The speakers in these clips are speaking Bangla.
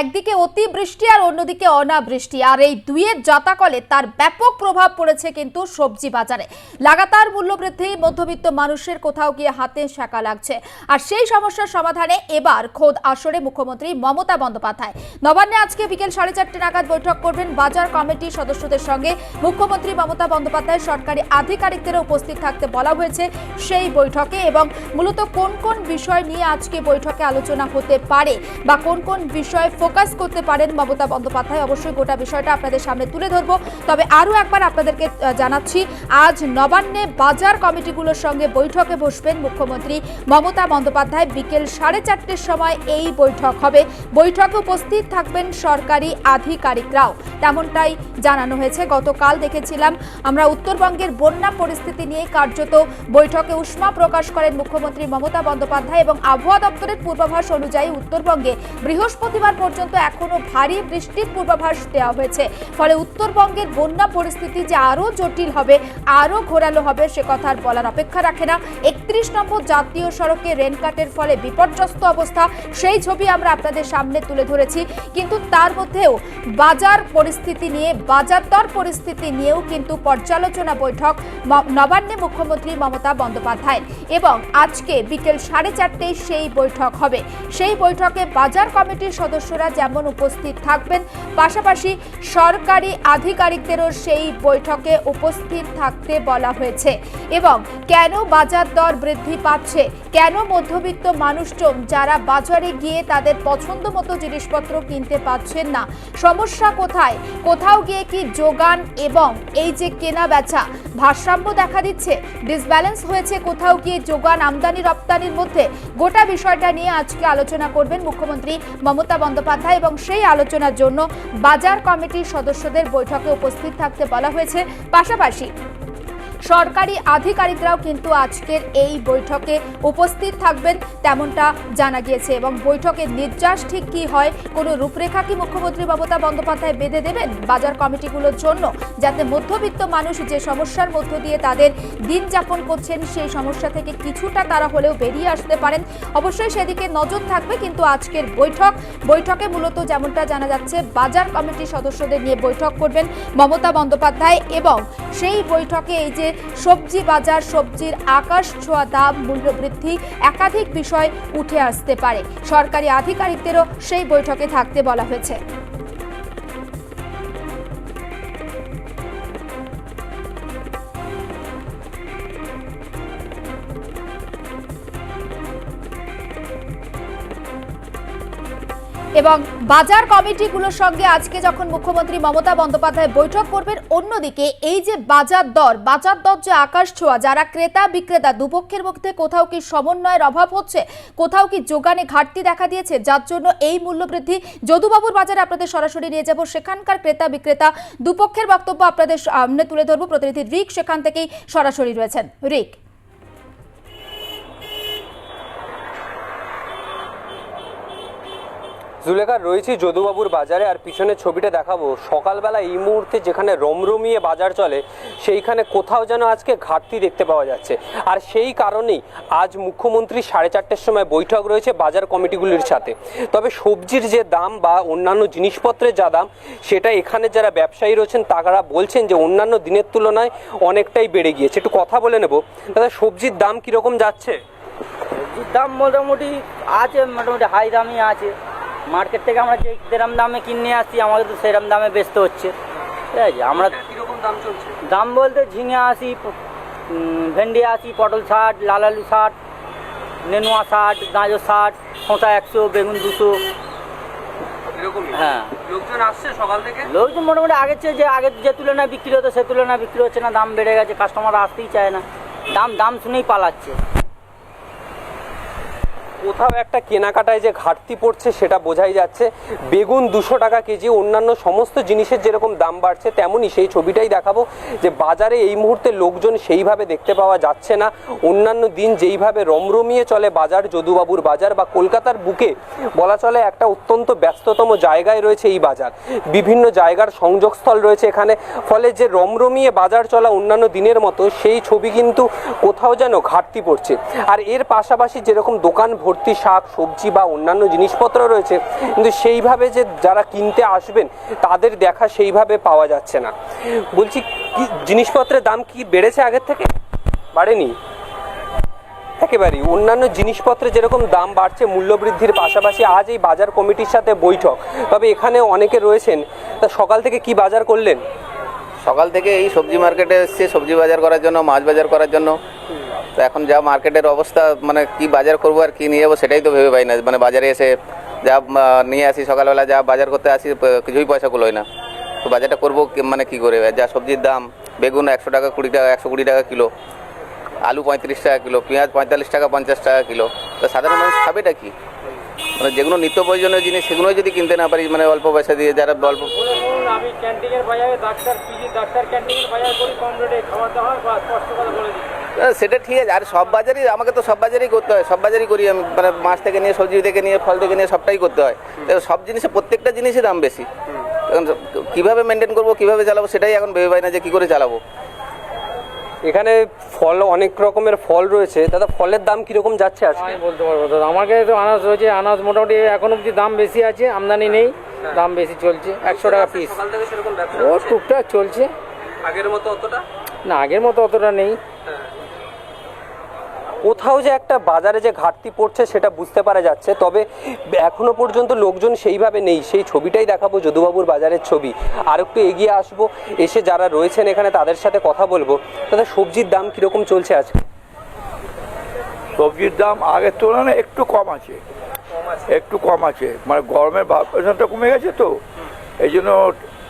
একদিকে অতিবৃষ্টি আর অন্যদিকে অনাবৃষ্টি। আর এই দুইয়ের জাতাকলে তার ব্যাপক প্রভাব পড়েছে কিন্তু সবজি বাজারে। লাগাতার মূল্যবৃদ্ধি, মধ্যবিত্ত মানুষের কোথাও গিয়ে হাতে শাঁকা লাগছে। আর সেই সমস্যার সমাধানে এবার খোদ আসরে মুখ্যমন্ত্রী মমতা বন্দ্যোপাধ্যায়। নবান্নে আজকে বিকেল সাড়ে চারটে নাগাদ বৈঠক করবেন বাজার কমিটির সদস্যদের সঙ্গে। মুখ্যমন্ত্রী মমতা বন্দ্যোপাধ্যায় সরকারি আধিকারিকদের উপস্থিত থাকতে বলা হয়েছে সেই বৈঠকে এবং মূলত কোন কোন বিষয় নিয়ে আজকে বৈঠকে আলোচনা হতে পারে বা কোন কোন বিষয়ে ফোকাস করতে পারেন মমতা বন্দ্যোপাধ্যায়। অবশ্যই গোটা বিষয়টা আপনাদের সামনে তুলে ধরবো। তবে আরও একবার আপনাদেরকে জানাচ্ছি, আজ নবান্নে বাজার কমিটিগুলোর সঙ্গে বৈঠকে বসবেন মুখ্যমন্ত্রী মমতা বন্দ্যোপাধ্যায়। বিকেল সাড়ে চারটের সময় এই বৈঠক হবে। বৈঠকে উপস্থিত থাকবেন সরকারি আধিকারিকরাও। তেমনটাই জানানো হয়েছে। গতকাল দেখেছিলাম আমরা উত্তরবঙ্গের বন্যা পরিস্থিতি নিয়ে কার্যত বৈঠকে উষ্মা প্রকাশ করেন মুখ্যমন্ত্রী মমতা বন্দ্যোপাধ্যায় এবং আবহাওয়া দপ্তরের পূর্বাভাস অনুযায়ী উত্তরবঙ্গে বৃহস্পতিবার এখনও ভারী বৃষ্টির পূর্বাভাস দেওয়া হয়েছে। ফলে উত্তরবঙ্গের বন্যা পরিস্থিতি যে আরও জটিল হবে, আরও ঘোরালো হবে সে কথা আর বলার অপেক্ষা রাখে না। একত্রিশ নম্বর জাতীয় সড়কে রেনকাটের ফলে বিপর্যস্ত অবস্থা, সেই ছবি আমরা আপনাদের সামনে তুলে ধরেছি। কিন্তু তার মধ্যেও বাজার পরিস্থিতি নিয়ে, বাজার দর পরিস্থিতি নিয়েও কিন্তু পর্যালোচনা বৈঠক নবান্নে মুখ্যমন্ত্রী মমতা বন্দ্যোপাধ্যায়। এবং আজকে বিকেল সাড়ে চারটেয় সেই বৈঠক হবে। সেই বৈঠকে বাজার কমিটির সদস্যরা যেমন উপস্থিত থাকবেন, পাশাপাশি সরকারি আধিকারিকদেরও সেই বৈঠকে উপস্থিত থাকতে বলা হয়েছে। এবং কেন বাজার দর বৃদ্ধি পাচ্ছে? কেন মধ্যবিত্ত মানুষজন যারা বাজারে গিয়ে তাদের পছন্দ মতো জিনিসপত্র কিনতে পাচ্ছেন না? সমস্যা কোথায়? কোথাও গিয়ে কি যোগান এবং এই যে কেনা বেচা, ভারসাম্য দেখা দিচ্ছে? ডিসব্যালেন্স হয়েছে কোথাও গিয়ে যোগান, আমদানি রপ্তানির মধ্যে? গোটা বিষয়টা নিয়ে আজকে আলোচনা করবেন মুখ্যমন্ত্রী মমতা বন্দ্যোপাধ্যায়। এবং সেই আলোচনার জন্য বাজার কমিটির সদস্যদের বৈঠকে উপস্থিত থাকতে বলা হয়েছে। পাশাপাশি সরকারি আধিকারিকরাও কিন্তু আজকের এই বৈঠকে উপস্থিত থাকবেন তেমনটা জানা গিয়েছে এবং বৈঠকের নির্যাস ঠিক কি হয়, কোনো রূপরেখা কি মুখ্যমন্ত্রী মমতা বন্দ্যোপাধ্যায় বেঁধে দেবেন বাজার কমিটিগুলোর জন্য, যাতে মধ্যবিত্ত মানুষ যে সমস্যার মধ্য দিয়ে তাদের দিন যাপন করছেন সেই সমস্যা থেকে কিছুটা তারা হলেও বেরিয়ে আসতে পারেন। অবশ্যই সেদিকে নজর থাকবে কিন্তু আজকের বৈঠক, বৈঠকে মূলত যেমনটা জানা যাচ্ছে বাজার কমিটির সদস্যদের নিয়ে বৈঠক করবেন মমতা বন্দ্যোপাধ্যায় এবং সেই বৈঠকে এই যে সবজি বাজার, সবজির আকাশ ছোঁয়া দাম মূল্যবৃদ্ধি একাধিক বিষয় উঠে আসতে পারে। সরকারি আধিকারিকদেরও সেই বৈঠকে থাকতে বলা হয়েছে। এবং বাজার কমিটিগুলোর সঙ্গে আজকে যখন মুখ্যমন্ত্রী মমতা বন্দ্যোপাধ্যায় বৈঠক করবেন, অন্যদিকে এই যে বাজার দর বাজার দর যে আকাশ ছোঁয়া, যারা ক্রেতা বিক্রেতা দুপক্ষের মধ্যে কোথাও কি সমন্বয়ের অভাব হচ্ছে? কোথাও কি যোগানে ঘাটতি দেখা দিয়েছে? যার জন্য এই মূল্যবৃদ্ধি যদুবাবুর বাজারে আপনাদের সরাসরি নিয়ে যাব। সেখানকার ক্রেতা বিক্রেতা দুপক্ষের বক্তব্য আপনাদের সামনে তুলে ধরবো। প্রতিনিধি রিক সেখান থেকেই সরাসরি রয়েছেন। রিক। জুলেখার রয়েছি যদুবাবুর বাজারে আর পিছনের ছবিটা দেখাবো। সকালবেলা এই মুহূর্তে যেখানে রমরমিয়ে বাজার চলে, সেইখানে কোথাও যেন আজকে ঘাটতি দেখতে পাওয়া যাচ্ছে। আর সেই কারণেই আজ মুখ্যমন্ত্রী সাড়ে চারটের সময় বৈঠক রয়েছে বাজার কমিটিগুলির সাথে। তবে সবজির যে দাম বা অন্যান্য জিনিসপত্রের যা দাম, সেটা এখানে যারা ব্যবসায়ী রয়েছেন, তারা বলছেন যে অন্যান্য দিনের তুলনায় অনেকটাই বেড়ে গিয়েছে। একটু কথা বলে নেব। দাদা, সবজির দাম কীরকম যাচ্ছে? সবজির দাম মোটামুটি আছে, মোটামুটি হাই দামই আছে। মার্কেট থেকে আমরা যে যেরম দামে কিনে আসছি আমাদের তো সেরম দামে বেচতে হচ্ছে। ঠিক আছে আমরা কীরকম দাম চলছে? দাম বলতে ঝিঙে আসি ভেন্ডি আসি পটল ষাট লাল আলু ষাট নেনুয়া ষাট গাজর ষাট শসা একশো বেগুন দুশো। হ্যাঁ। লোকজন আসছে সকাল থেকে? লোকজন মোটামুটি আগের চেয়ে যে আগের যে তুলনায় বিক্রি হতো সে তুলনায় বিক্রি হচ্ছে না দাম বেড়ে গেছে কাস্টমার আসতেই চায় না। দাম দাম শুনেই পালাচ্ছে। কোথাও একটা কেনাকাটায় যে ঘাটতি পড়ছে সেটা বোঝাই যাচ্ছে। বেগুন দুশো টাকা কেজি, অন্যান্য সমস্ত জিনিসের যেরকম দাম বাড়ছে তেমনই সেই ছবিটাই দেখাবো যে বাজারে এই মুহূর্তে লোকজন সেইভাবে দেখতে পাওয়া যাচ্ছে না। অন্যান্য দিন যেইভাবে রমরমিয়ে চলে বাজার, যদুবাবুর বাজার বা কলকাতার বুকে বলা চলে একটা অত্যন্ত ব্যস্ততম জায়গায় রয়েছে এই বাজার। বিভিন্ন জায়গার সংযোগস্থল রয়েছে এখানে। ফলে যে রমরমিয়ে বাজার চলা অন্যান্য দিনের মতো, সেই ছবি কিন্তু কোথাও যেন ঘাটতি পড়ছে। আর এর পাশাপাশি যেরকম দোকান ভর্তি ভর্তি শাক, সবজি বা অন্যান্য জিনিসপত্র রয়েছে, কিন্তু সেইভাবে যে যারা কিনতে আসবেন, তাদের দেখা সেইভাবে পাওয়া যাচ্ছে না। বলছি, কি জিনিসপত্রের দাম কি বেড়েছে আগের থেকে? বাড়েনি। একেবারেই। অন্যান্য জিনিসপত্রের যেরকম দাম বাড়ছে, মূল্যবৃদ্ধির পাশাপাশি আজ এই বাজার কমিটির সাথে বৈঠক। তবে এখানে অনেকে রয়েছেন, তা সকাল থেকে কি বাজার করলেন? সকাল থেকে এই সবজি মার্কেটে এসছে, সবজি বাজার করার জন্য, মাছ বাজার করার জন্য। তো এখন যা মার্কেটের অবস্থা মানে কি বাজার করব আর কি নিয়ে যাব সেটাই তো ভেবে পাই না। মানে বাজারে এসে যা নিয়ে আসি সকালবেলা, যা বাজার করতে আসি কিছুই পয়সা কুলোয় না। তো বাজারটা করব মানে কি করে? যা সবজির দাম, বেগুন একশো টাকা, কুড়ি টাকা, একশো কুড়ি টাকা কিলো। আলু পঁয়ত্রিশ টাকা কিলো, পেঁয়াজ পঁয়তাল্লিশ টাকা, পঞ্চাশ টাকা কিলো। তো সাধারণ মানুষ খাবেটা কি? মানে যেগুলো নিত্য প্রয়োজনীয় জিনিস, সেগুলোই যদি কিনতে না পারি মানে অল্প পয়সা দিয়ে যারা অল্প ক্যান্টিনের বাজারে ডাক্তার ডাক্তার ক্যান্টিনের বাজার করি, কম রেটে বা স্পষ্ট কথা বলে সেটা ঠিক আছে। আর সব বাজারই আমাকে তো সব বাজারই করতে হয়। সব বাজারই করি আমি। মানে মাছ থেকে নিয়ে সবজি থেকে নিয়ে ফল থেকে নিয়ে সবটাই করতে হয়। সব জিনিসে প্রত্যেকটা জিনিসই দাম বেশি। এখন কীভাবে মেনটেন করব কীভাবে চালাবো সেটাই এখন ভেবে পাই না যে কী করে চালাবো। এখানে ফল অনেক রকমের ফল রয়েছে। দাদা ফলের দাম কীরকম যাচ্ছে আজকে? আমি বলতে পারব দাদা আমার কাছে তো আনাজ রয়েছে। আনাজ মোটামুটি এখন অবধি দাম বেশি আছে আমদানি নেই। দাম বেশি চলছে। একশো টাকা পিস ও টুকটাক চলছে। আগের মতো অতটা? না আগের মতো অতটা নেই। কোথাও যে একটা বাজারে যে ঘাটতি পড়ছে সেটা বুঝতে পারা যাচ্ছে, তবে এখনও পর্যন্ত লোকজন সেইভাবে নেই। সেই ছবিটাই দেখাবো যদুবাবুর বাজারের ছবি। আর একটু এগিয়ে আসব, এসে যারা রয়েছেন এখানে তাদের সাথে কথা বলব। তাদের সবজির দাম কীরকম চলছে আজকে? সবজির দাম আগের তুলনায় একটু কম আছে। একটু কম আছে। মানে গরমের ভাবটা কমে গেছে তো। এই জন্য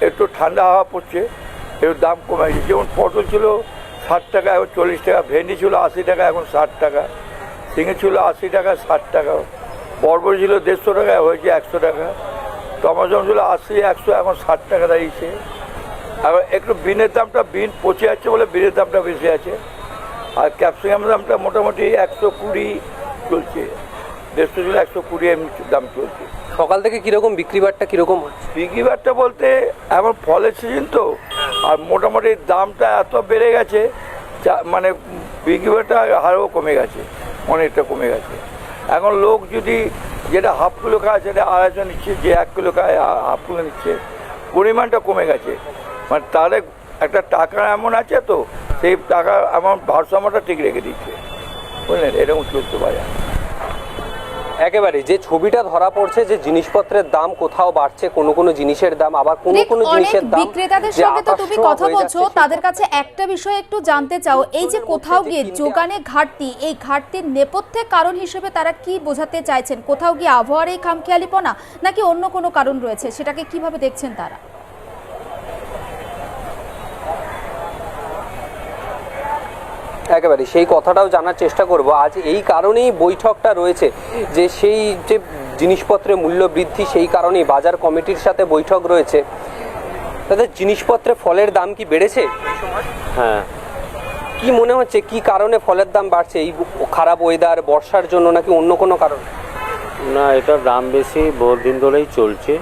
একটু ঠান্ডা হাওয়া পড়ছে, একটু দাম কমে গেছে। যেমন পটল ছিল ষাট টাকা এখন চল্লিশ টাকা ভেন্ডি ছিল আশি টাকা এখন ষাট টাকা। ঝিঙে ছিল আশি টাকা ষাট টাকা। বরবটি ছিল দেড়শো টাকা হয়েছে একশো টাকা। টমেটো ছিল আশি একশো এখন ষাট টাকা দাঁড়িয়েছে। এখন একটু বিনের দামটা বিন পচে যাচ্ছে বলে বিনের দামটা বেশি আছে। আর ক্যাপসিকাম দামটা মোটামুটি একশো কুড়ি চলছে। দেড়শো ছিল একশো কুড়ি এমনি দাম চলছে। সকাল থেকে কীরকম বিক্রি বাট্টা কীরকম হচ্ছে? বিক্রি বাট্টা বলতে এখন ফলের সিজন তো। আর মোটামুটি দামটা এত বেড়ে গেছে মানে বিক্রিটা হারও কমে গেছে, অনেকটা কমে গেছে। এখন লোক যদি যেটা হাফ কিলো খায়, সেটা আড়াইশো নিচ্ছে, যে এক কিলো খায় হাফ কিলো নিচ্ছে, পরিমাণটা কমে গেছে। মানে তাহলে একটা টাকা এমন আছে তো, সেই টাকা আমার ভারসাম্যটা ঠিক রেখে দিচ্ছে। বুঝলেন? এরকম চলতে পারে একেবারে যে ছবিটা ধরা পড়ছে যে জিনিসপত্রের দাম কোথাও বাড়ছে কোন কোন জিনিসের দাম আবার কোন কোন জিনিসের দাম বিক্রেতাদের সঙ্গে তো তুমি কথা বলছো তাদের কাছে একটা বিষয় একটু জানতে চাও। এই যে কোথাও গিয়ে যোগানে ঘাটতি এই ঘাটতির নেপথ্যে কারণ হিসেবে তারা কি বোঝাতে চাইছেন? কোথাও গিয়ে আবহাওয়ার এই খামখেয়ালিপনা নাকি অন্য কোনো কারণ রয়েছে? সেটাকে কীভাবে দেখছেন তারা? একেবারে সেই কথাটাও জানার চেষ্টা করব। আজ এই কারণেই বৈঠকটা রয়েছে যে সেই যে জিনিসপত্রের মূল্য বৃদ্ধি সেই কারণেই বাজার কমিটির সাথে বৈঠক রয়েছে। তাদের জিনিসপত্রে ফলের দাম কি বেড়েছে? হ্যাঁ। কি মনে হচ্ছে? কি কারণে ফলের দাম বাড়ছে? এই খারাপ ওয়েদার বর্ষার জন্য নাকি অন্য কোনো কারণ? না এটার দাম বেশি বহুদিন ধরেই চলছে।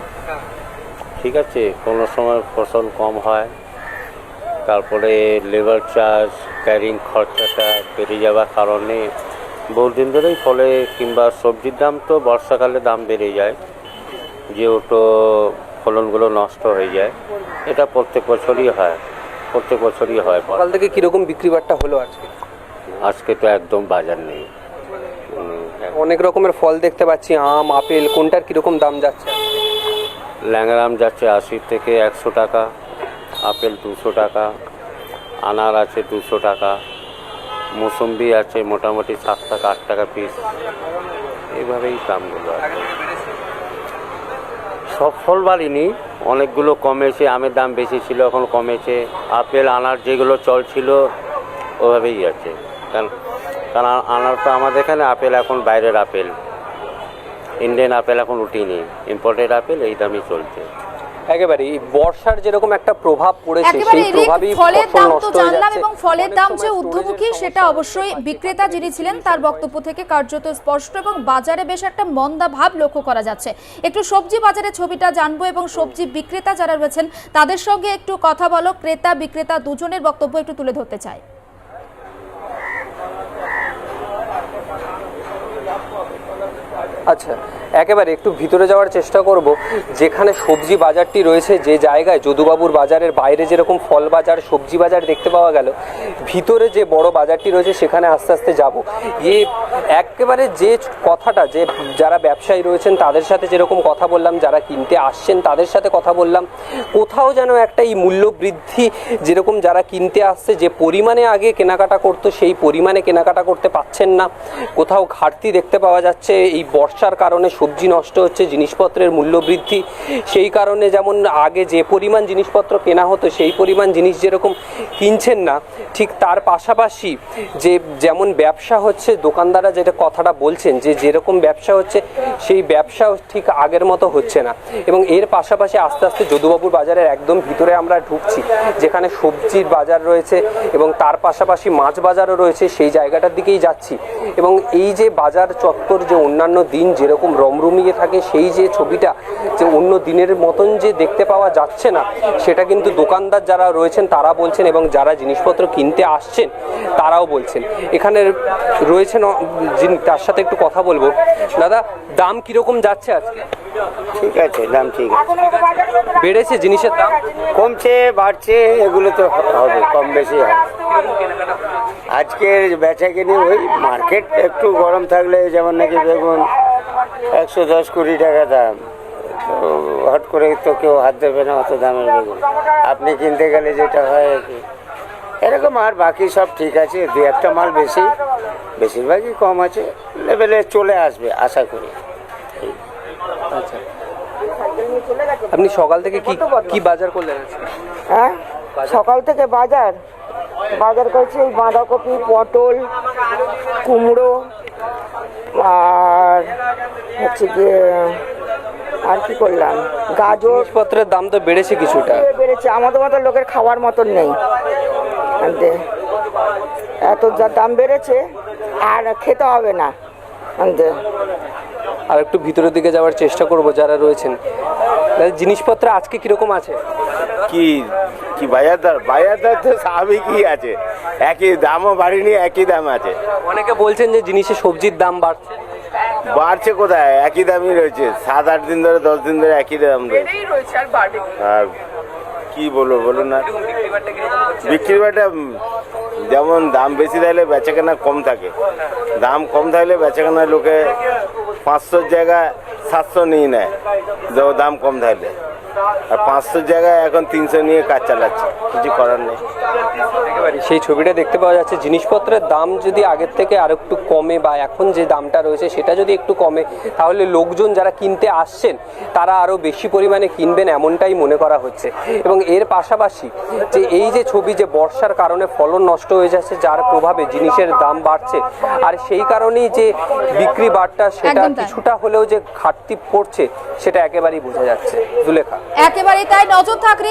ঠিক আছে কোনো সময় ফসল কম হয়। তারপরে লেবার চার্জ ক্যারিং খরচাটা বেড়ে যাওয়ার কারণে বহুদিন ধরেই ফলে কিংবা সবজির দাম তো বর্ষাকালে দাম বেড়ে যায় যেহেতু ফলনগুলো নষ্ট হয়ে যায়। এটা প্রত্যেক বছরই হয় প্রত্যেক বছরই হয়। সকাল থেকে কীরকম বিক্রি বাট্টা হলো আজকে? আজকে তো একদম বাজার নেই। অনেক রকমের ফল দেখতে পাচ্ছি আম আপেল কোনটার কীরকম দাম যাচ্ছে? ল্যাংরাম যাচ্ছে আশি থেকে একশো টাকা। আপেল দুশো টাকা, আনার আছে দুশো টাকা, মৌসুম্বি আছে মোটামুটি সাত টাকা আট টাকা পিস এইভাবেই দামগুলো আছে। সব ফল বাড়িনি, অনেকগুলো কমেছে, আমের দাম বেশি ছিল, এখন কমেছে। আপেল, আনার যেগুলো চল ছিল, ওভাবেই আছে। কারণ কারণ আনার তো আমাদের এখানে আপেল এখন বাইরের আপেল। ইন্ডিয়ান আপেল এখন উঠিনি ইম্পোর্টেড আপেল এই দামই চলছে। একেবারে বর্ষার যেরকম একটা প্রভাব পড়েছে সেই প্রভাবেই ফলের দাম তো জানলাম এবং ফলের দাম যে ঊর্ধ্বমুখী সেটা অবশ্যই বিক্রেতা যিনি ছিলেন তার বক্তব্য থেকে কার্যত স্পষ্ট এবং বাজারে বেশ একটা মন্দা ভাব লক্ষ্য করা যাচ্ছে। একটু সবজি বাজারের ছবিটা জানব এবং সবজি বিক্রেতা যারা রয়েছেন তাদের সঙ্গে একটু কথা বলো। ক্রেতা বিক্রেতা দুজনের বক্তব্য একটু তুলে ধরতে চাই। আচ্ছা একেবারে একটু ভিতরে যাওয়ার চেষ্টা করব। যেখানে সবজি বাজারটি রয়েছে, যে জায়গায় যদুবাবুর বাজারের বাইরে যেরকম ফল বাজার, সবজি বাজার দেখতে পাওয়া গেল, ভিতরে যে বড় বাজারটি রয়েছে সেখানে আস্তে আস্তে যাব। এ একেবারে যে কথাটা, যে যারা ব্যবসায়ী রয়েছেন তাদের সাথে যেরকম কথা বললাম, যারা কিনতে আসছেন তাদের সাথে কথা বললাম, কোথাও যেন একটা এই মূল্য বৃদ্ধি যেরকম যারা কিনতে আসছে, যে পরিমাণে আগে কেনাকাটা করতো, সেই পরিমাণে কেনাকাটা করতে পাচ্ছেন না। কোথাও ঘাটতি দেখতে পাওয়া যাচ্ছে, এই বর্ষার কারণে সবজি নষ্ট হচ্ছে, জিনিসপত্রের মূল্য বৃদ্ধি। সেই কারণে যেমন আগে যে পরিমাণ জিনিসপত্র কেনা হতো, সেই পরিমাণ জিনিস যেরকম কিনছেন না, ঠিক তার পাশাপাশি যে যেমন ব্যবসা হচ্ছে, দোকানদাররা যেটা কথাটা বলছেন যে যেরকম ব্যবসা হচ্ছে, সেই ব্যবসাও ঠিক আগের মতো হচ্ছে না। এবং এর পাশাপাশি আস্তে আস্তে যদুবাবুর বাজারের একদম ভিতরে আমরা ঢুকছি, যেখানে সবজির বাজার রয়েছে এবং তার পাশাপাশি মাছ বাজারও রয়েছে, সেই জায়গাটার দিকেই যাচ্ছি। এবং এই যে বাজার চত্বর, যে অন্যান্য দিন যেরকম রমরমিয়ে থাকে সেই যে ছবিটা যে অন্য দিনের মতন যে দেখতে পাওয়া যাচ্ছে না সেটা কিন্তু দোকানদার যারা রয়েছেন তারা বলছেন এবং যারা জিনিসপত্র কিনতে আসছেন তারাও বলছেন। এখানে রয়েছেন যিনি তার সাথে একটু কথা বলব। দাদা দাম কীরকম যাচ্ছে আজকে? ঠিক আছে দাম ঠিক আছে। বেড়েছে জিনিসের দাম? কমছে বাড়ছে এগুলো তো হবে কম বেশি হবে। আজকের বেচা কিনে ওই মার্কেট একটু গরম থাকলে যেমন নাকি বেগুন একশো দশ কুড়ি টাকা দাম। হট করে তো কেউ হাত দেবে না অত দামের বেগুন। আপনি কিনতে গেলে যেটা হয় আর কি। এরকম আর বাকি সব ঠিক আছে দু একটা মাল বেশি বেশিরভাগই কম আছে লেভেলে চলে আসবে আশা করি। আপনি সকাল থেকে কি কি বাজার করলেন হ্যাঁ? সকাল থেকে বাজার। বাজার করছি বাঁধাকপি পটল কুমড়ো আর হচ্ছে গিয়ে আর কি করলাম? গাজর। জিনিসপত্রের দাম তো বেড়েছে কিছুটা। বেড়েছে। আমাদের মতো লোকের খাওয়ার মতন নেই। আনতে। এত যা দাম বেড়েছে আর খেতে হবে না। আনতে। আর একটু ভিতরের দিকে যাওয়ার চেষ্টা করব যারা রয়েছেন। জিনিসপত্র আজকে কীরকম আছে? কি কি বাজার দর বাজার দর তো স্বাভাবিকই আছে। একই দামও বাড়েনি একই দাম আছে। অনেকে বলছেন যে জিনিসের সবজির দাম বাড়ছে। বাড়ছে কোথায়? একই দামই রয়েছে। সাত আট দিন ধরে দশ দিন ধরে একই দাম রয়েছে। আর কি? বলব বলুন না। বিক্রি বাটা যেমন দাম বেশি থাকলে বেচাকেনা কম থাকে। দাম কম থাকলে বেচাকেনা লোকে পাঁচশোর জায়গায় সাতশো নিয়ে নেয়। দাম কম থাকলে। আর পাঁচশোর জায়গায় এখন তিনশো নিয়ে কাজ চালাচ্ছে কিছু করার নেই। একেবারে সেই ছবিটা দেখতে পাওয়া যাচ্ছে। জিনিসপত্রের দাম যদি আগের থেকে আর একটু কমে বা এখন যে দামটা রয়েছে সেটা যদি একটু কমে তাহলে লোকজন যারা কিনতে আসছেন তারা আরও বেশি পরিমাণে কিনবেন এমনটাই মনে করা হচ্ছে। এবং এর পাশাপাশি যে এই যে ছবি যে বর্ষার কারণে ফলন নষ্ট হয়ে যাচ্ছে যার প্রভাবে জিনিসের দাম বাড়ছে আর সেই কারণেই যে বিক্রি বাড়টা সেটা কিছুটা হলেও যে ঘাটতি পড়ছে সেটা একেবারেই বোঝা যাচ্ছে। জুলেখা। একেবারে তাই নজর থাকবে